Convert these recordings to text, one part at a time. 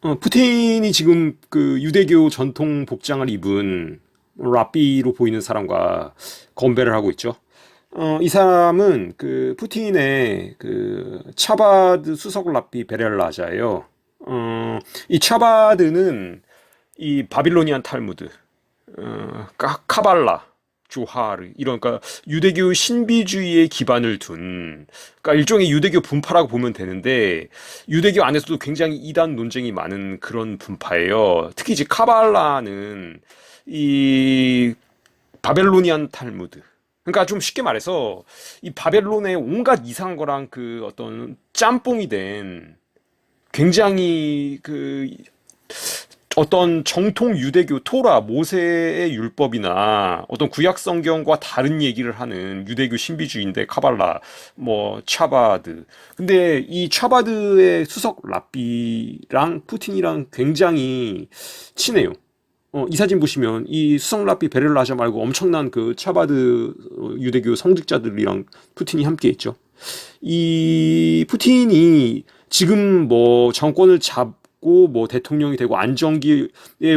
어, 푸틴이 지금 그 유대교 전통 복장을 입은 랍비로 보이는 사람과 건배를 하고 있죠. 어, 이 사람은 그 푸틴의 그 차바드 수석 랍비 베렐라자예요. 어, 이 차바드는 이 바빌로니안 탈무드, 어, 카, 카발라, 조하르 이런 그러니까 유대교 신비주의에 기반을 둔 그러니까 일종의 유대교 분파라고 보면 되는데 유대교 안에서도 굉장히 이단 논쟁이 많은 그런 분파예요. 특히 이제 카발라는 이 바벨로니안 탈무드 그러니까 좀 쉽게 말해서 이 바벨론의 온갖 이상한 거랑 그 어떤 짬뽕이 된 굉장히 그 어떤 정통 유대교 토라 모세의 율법이나 어떤 구약 성경과 다른 얘기를 하는 유대교 신비주의인데 카발라 뭐 차바드 근데 이 차바드의 수석 랍비랑 푸틴이랑 굉장히 친해요. 어, 이 사진 보시면 이 수석 랍비 베렐라자 말고 엄청난 그 차바드 어, 유대교 성직자들이랑 푸틴이 함께 있죠. 이 푸틴이 지금 뭐 정권을 잡 고 뭐 대통령이 되고 안정기에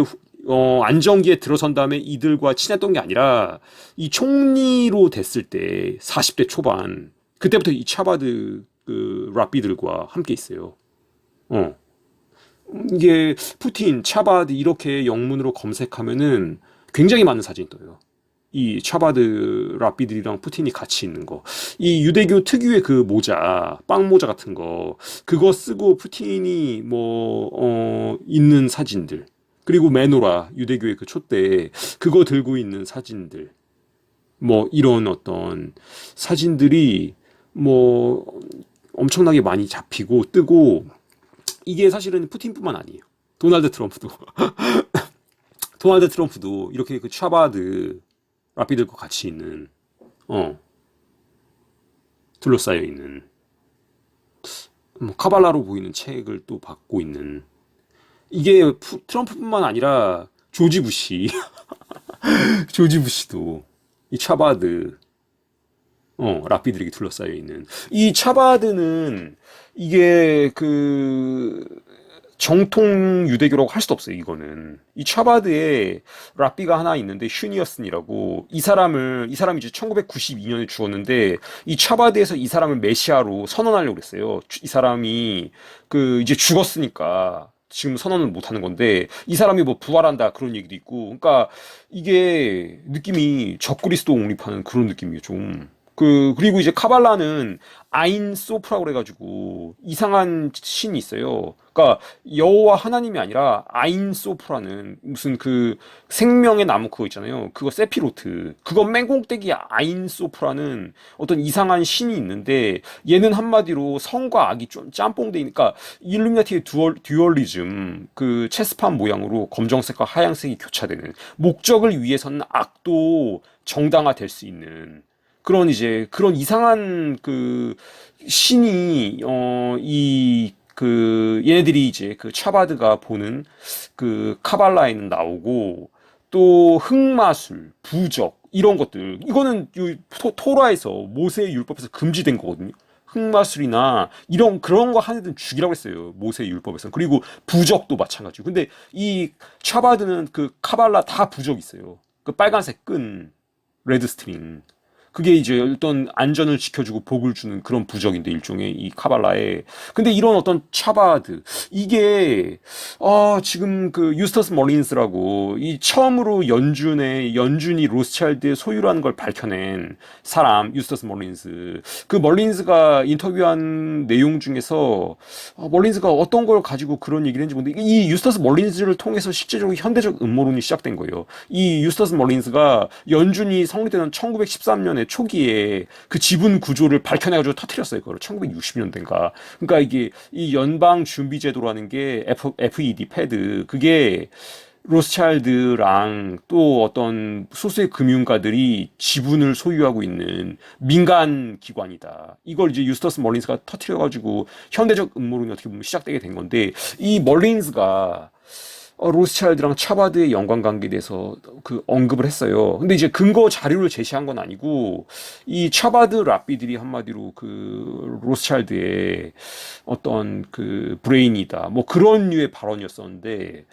후- 어, 안정기에 들어선 다음에 이들과 친했던 게 아니라 이 총리로 됐을 때 40대 초반 그때부터 이 차바드 그 랍비들과 함께 있어요. 어. 이게 푸틴, 차바드 이렇게 영문으로 검색하면은 굉장히 많은 사진이 떠요. 이 차바드 랍비들이랑 푸틴이 같이 있는 거. 이 유대교 특유의 그 모자, 빵 모자 같은 거, 그거 쓰고 푸틴이 뭐, 어, 있는 사진들. 그리고 메노라, 유대교의 그 촛대, 그거 들고 있는 사진들. 뭐, 이런 어떤 사진들이 뭐, 엄청나게 많이 잡히고 뜨고, 이게 사실은 푸틴뿐만 아니에요. 도널드 트럼프도. 도널드 트럼프도 이렇게 그 차바드 랍비들과 같이 있는, 어, 둘러싸여 있는, 뭐, 카발라로 보이는 책을 또 받고 있는, 이게 푸- 트럼프뿐만 아니라 조지 부시, 조지 부시도 이 차바드, 어, 랍비들에게 둘러싸여 있는. 이 차바드는 이게 그 정통 유대교라고 할 수도 없어요, 이거는. 이 차바드에 랍비가 하나 있는데 슈니어슨이라고 이 사람을 이 사람이 이제 1992년에 죽었는데 이 차바드에서 이 사람을 메시아로 선언하려고 그랬어요. 이 사람이 그 이제 죽었으니까 지금 선언을 못 하는 건데 이 사람이 뭐 부활한다 그런 얘기도 있고 그러니까 이게 느낌이 적그리스도 옹립하는 그런 느낌이에요, 좀. 그 그리고 이제 카발라는 아인 소프라고 그래가지고 이상한 신이 있어요. 그러니까 여호와 하나님이 아니라 아인 소프라는 무슨 그 생명의 나무 그거 있잖아요. 그거 세피로트. 그거 맹공떼기 아인 소프라는 어떤 이상한 신이 있는데 얘는 한마디로 성과 악이 좀 짬뽕되니까 일루미나티의 듀얼, 듀얼리즘 그 체스판 모양으로 검정색과 하얀색이 교차되는 목적을 위해서는 악도 정당화될 수 있는 그런 이제 그런 이상한 그 신이 어이 그 얘네들이 이제 그 차바드가 보는 그 카발라에는 나오고 또 흑마술, 부적 이런 것들 이거는 요 토, 토라에서 모세의 율법에서 금지된 거거든요. 흑마술이나 이런 그런 거 애들은 죽이라고 했어요. 모세의 율법에서. 그리고 부적도 마찬가지고. 근데 이 차바드는 그 카발라 다 부적 있어요. 그 빨간색 끈 레드 스트링. 그게 이제 어떤 안전을 지켜주고 복을 주는 그런 부적인데 일종의 이 카발라에 근데 이런 어떤 차바드 이게 아 지금 그 유스터스 머린스라고 이 처음으로 연준의 연준이 로스차일드의 소유라는 걸 밝혀낸 사람 유스터스 머린스. 그 머린스가 인터뷰한 내용 중에서 아, 머린스가 어떤 걸 가지고 그런 얘기를 했는지 모르는데 이 유스터스 머린스를 통해서 실제적으로 현대적 음모론이 시작된 거예요. 이 유스터스 머린스가 연준이 성립되는 1913년에 초기에 그 지분 구조를 밝혀내가지고 터트렸어요. 그걸 1960년대인가. 그러니까 이게 이 연방 준비 제도라는 게 F, FED 패드 그게 로스차일드랑 또 어떤 소수의 금융가들이 지분을 소유하고 있는 민간 기관이다. 이걸 이제 유스터스 멀린스가 터트려가지고 현대적 음모론이 어떻게 보면 시작되게 된 건데 이 멀린스가 어, 로스차일드랑 차바드의 연관 관계에 대해서 그 언급을 했어요. 근데 이제 근거 자료를 제시한 건 아니고 이 차바드 랍비들이 한마디로 그 로스차일드의 어떤 그 브레인이다. 뭐 그런 류의 발언이었었는데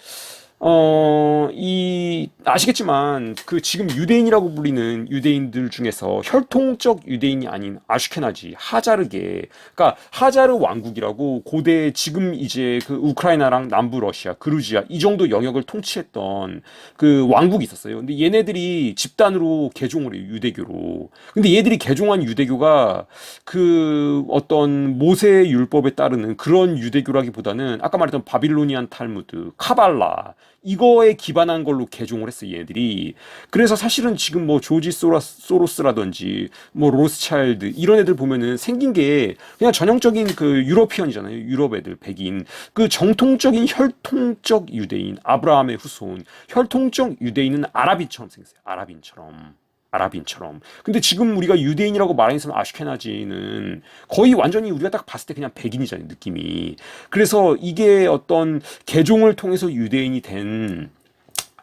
어, 이, 아시겠지만, 그 지금 유대인이라고 불리는 유대인들 중에서 혈통적 유대인이 아닌 아슈케나지, 하자르게, 그러니까 하자르 왕국이라고 고대 지금 이제 그 우크라이나랑 남부 러시아, 그루지아, 이 정도 영역을 통치했던 그 왕국이 있었어요. 근데 얘네들이 집단으로 개종을 해요, 유대교로. 근데 얘들이 개종한 유대교가 그 어떤 모세 율법에 따르는 그런 유대교라기보다는 아까 말했던 바빌로니안 탈무드, 카발라, 이거에 기반한 걸로 개종을 했어요, 얘네들이. 그래서 사실은 지금 뭐 조지 소라, 소로스라든지 뭐 로스차일드 이런 애들 보면은 생긴 게 그냥 전형적인 그 유러피언이잖아요. 유럽 애들, 백인. 그 정통적인 혈통적 유대인, 아브라함의 후손. 혈통적 유대인은 아랍인처럼 생겼어요. 아랍인처럼. 아랍인처럼. 근데 지금 우리가 유대인이라고 말하는 아슈케나지는 거의 완전히 우리가 딱 봤을 때 그냥 백인이잖아요, 느낌이. 그래서 이게 어떤 개종을 통해서 유대인이 된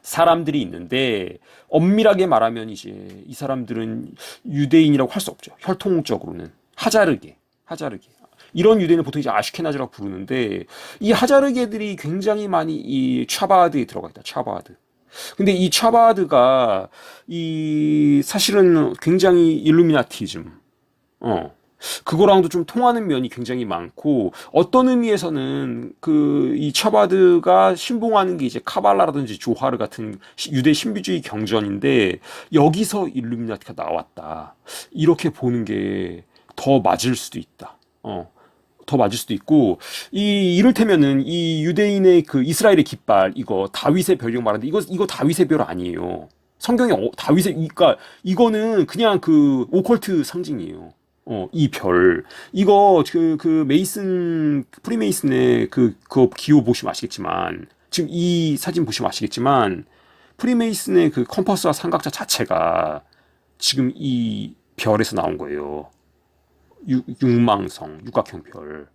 사람들이 있는데 엄밀하게 말하면 이제 이 사람들은 유대인이라고 할 수 없죠. 혈통적으로는 하자르게, 하자르게. 이런 유대인을 보통 이제 아슈케나즈라고 부르는데 이 하자르게들이 굉장히 많이 이 차바드에 들어가 있다. 차바드. 근데 이 차바드가 이 사실은 굉장히 일루미나티즘 어 그거랑도 좀 통하는 면이 굉장히 많고 어떤 의미에서는 그이 차바드가 신봉하는 게 이제 카발라라든지 조하르 같은 시- 유대 신비주의 경전인데 여기서 일루미나티가 나왔다 이렇게 보는 게 더 맞을 수도 있다. 어. 더 맞을 수도 있고 이 이를테면은 이 유대인의 그 이스라엘의 깃발 이거 다윗의 별이라고 말하는데 이거 이거 다윗의 별 아니에요. 성경에 어, 다윗의 그러니까 이거는 그냥 그 오컬트 상징이에요. 어, 이 별. 이거 그, 그 메이슨, 프리메이슨의 그, 그 기호 보시면 아시겠지만, 지금 이 사진 보시면 아시겠지만, 프리메이슨의 그 컴퍼스와 삼각자 자체가 지금 이 별에서 나온 거예요. 육, 육망성, 육각형 별.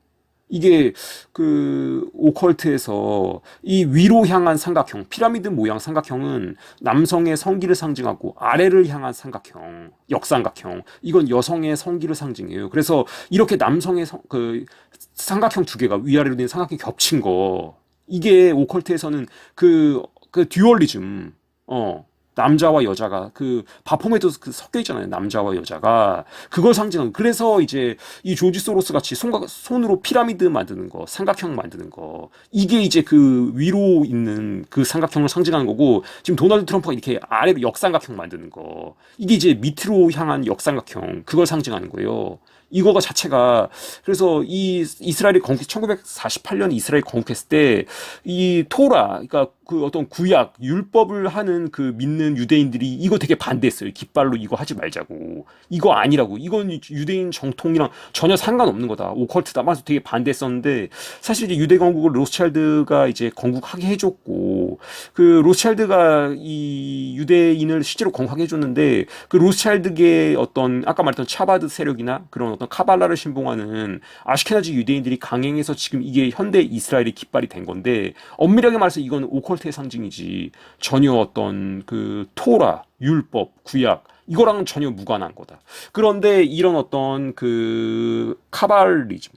이게 그 오컬트에서 이 위로 향한 삼각형, 피라미드 모양 삼각형은 남성의 성기를 상징하고 아래를 향한 삼각형, 역삼각형, 이건 여성의 성기를 상징해요. 그래서 이렇게 남성의 성, 그 삼각형 두 개가 위아래로 된 삼각형이 겹친 거, 이게 오컬트에서는 그, 그 듀얼리즘, 어, 남자와 여자가 그 바포메도 그 섞여 있잖아요. 남자와 여자가 그걸 상징하는. 그래서 이제 이 조지 소로스 같이 손가, 손으로 피라미드 만드는 거, 삼각형 만드는 거 이게 이제 그 위로 있는 그 삼각형을 상징하는 거고 지금 도널드 트럼프가 이렇게 아래로 역삼각형 만드는 거 이게 이제 밑으로 향한 역삼각형 그걸 상징하는 거예요. 이거가 자체가 그래서 이 이스라엘이 건국 1948년 이스라엘 건국했을 때 이 토라 그러니까 그 어떤 구약 율법을 하는 그 믿는 유대인들이 이거 되게 반대했어요. 깃발로 이거 하지 말자고. 이거 아니라고. 이건 유대인 정통이랑 전혀 상관없는 거다. 오컬트다. 막 되게 반대했었는데 사실 이제 유대 건국을 로스차일드가 이제 건국하게 해줬고 그 로스차일드가 이 유대인을 실제로 건국하게 해줬는데 그 로스차일드계 어떤 아까 말했던 차바드 세력이나 그런 어떤 카발라를 신봉하는 아시케나지 유대인들이 강행해서 지금 이게 현대 이스라엘의 깃발이 된 건데 엄밀하게 말해서 이건 오컬트의 상징이지 전혀 어떤 그 토라 율법 구약 이거랑은 전혀 무관한 거다. 그런데 이런 어떤 그 카발리즘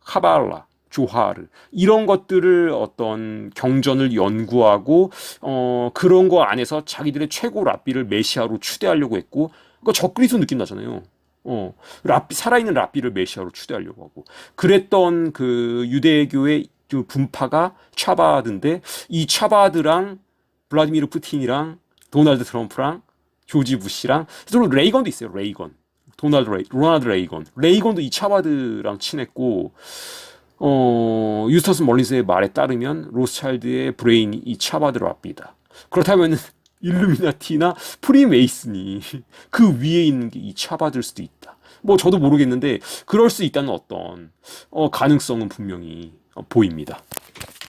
카발라 조하르 이런 것들을 어떤 경전을 연구하고 어 그런 거 안에서 자기들의 최고 랍비를 메시아로 추대하려고 했고 그거 적그리스도 느낌 나잖아요. 어 랍비 살아있는 랍비를 메시아로 추대하려고 하고 그랬던 그 유대교의 그 분파가 차바드인데 이 차바드랑 블라디미르 푸틴이랑 도널드 트럼프랑 조지 부시랑 또 레이건도 있어요. 레이건. 도널드 레이, 로나ल्드 레이건. 레이건도 이 차바드랑 친했고 어, 유스터스 멀리스의 말에 따르면 로스차일드의 브레인이 이 차바드 랍비다. 그렇다면 일루미나티나 프리메이슨이 그 위에 있는 게 이 차바드일 수도 있다. 뭐 저도 모르겠는데 그럴 수 있다는 어떤 어, 가능성은 분명히 어, 보입니다.